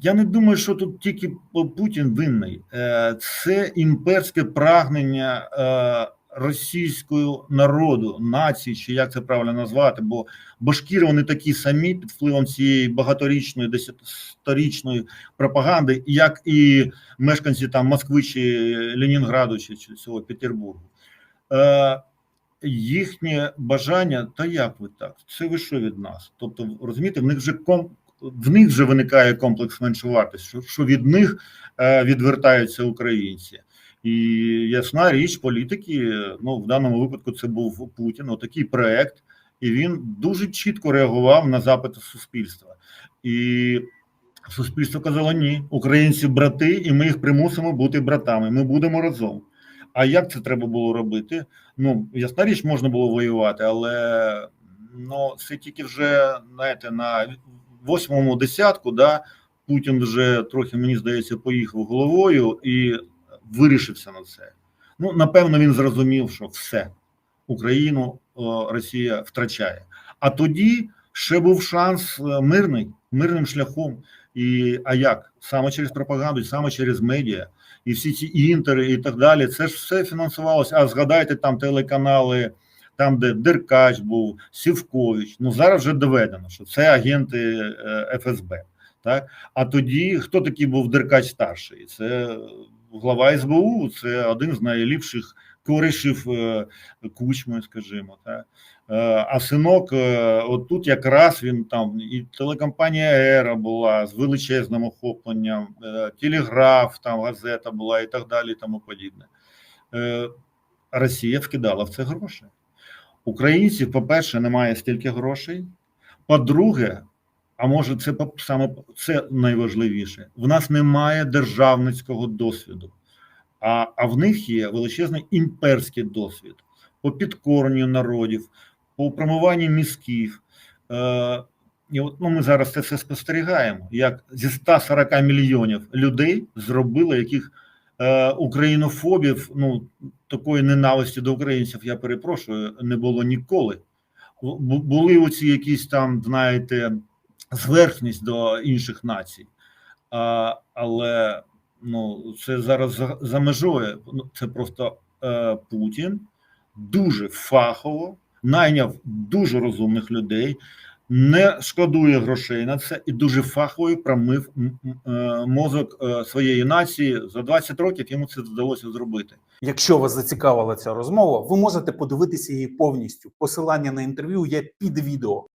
Я не думаю, що тут тільки Путін винний. Е, Це імперське прагнення е, російського народу, нації, чи як це правильно назвати, бо башкіри вони такі самі під впливом цієї багаторічної, десятирічної пропаганди, як і мешканці там Москви чи Ленінграду, чи, цього Петербургу. Е, Їхнє бажання, та як ви так? Це ви що від нас? Тобто, розумієте, в них вже ком в них вже виникає комплекс меншовартості, що, що від них е, відвертаються українці. І ясна річ, політики, ну в даному випадку це був Путін, отакий проект, і він дуже чітко реагував на запити суспільства. І суспільство казало: ні, українці брати, і ми їх примусимо бути братами. Ми будемо разом. А як це треба було робити? Ну, ясна річ, можна було воювати, але ну, це тільки вже, знаєте, на восьмому десятку, да, Путін вже трохи, мені здається, поїхав головою і вирішився на це. Ну, напевно, він зрозумів, що все, Україну Росія втрачає. А тоді ще був шанс е, мирний, мирним шляхом. І а як? Саме через пропаганду, саме через медіа, і всі ці інтери, і так далі. Це ж все фінансувалося. А згадайте там телеканали, там, де Деркач був, Сівкович. Ну зараз вже доведено, що це агенти е, ФСБ. Так? А тоді хто такий був Деркач старший? Це глава СБУ, це один з найліпших коришів е, кучми, скажімо. Так? Е, А синок, е, от тут якраз він там і телекомпанія Ера була з величезним охопленням, телеграф, там газета була і так далі, і тому подібне. Росія вкидала в це гроші. Українців, по-перше, немає стільки грошей. По-друге, а може, це саме це найважливіше. В нас немає державницького досвіду, а, а в них є величезний імперський досвід по підкоренню народів, по промиванню мізків. Е, і от ну, ми зараз це все спостерігаємо, як зі 140 мільйонів людей зробили яких українофобів, ну такої ненависті до українців, я перепрошую, не було ніколи. Бу- Були оці якісь там, знаєте, зверхність до інших націй. А, але ну, це зараз за, за межою. Ну, Це просто е, Путін дуже фахово найняв дуже розумних людей, не шкодує грошей на це і дуже фахово промив е, мозок е, своєї нації. За 20 років йому це вдалося зробити. Якщо вас зацікавила ця розмова, ви можете подивитися її повністю. Посилання на інтерв'ю є під відео.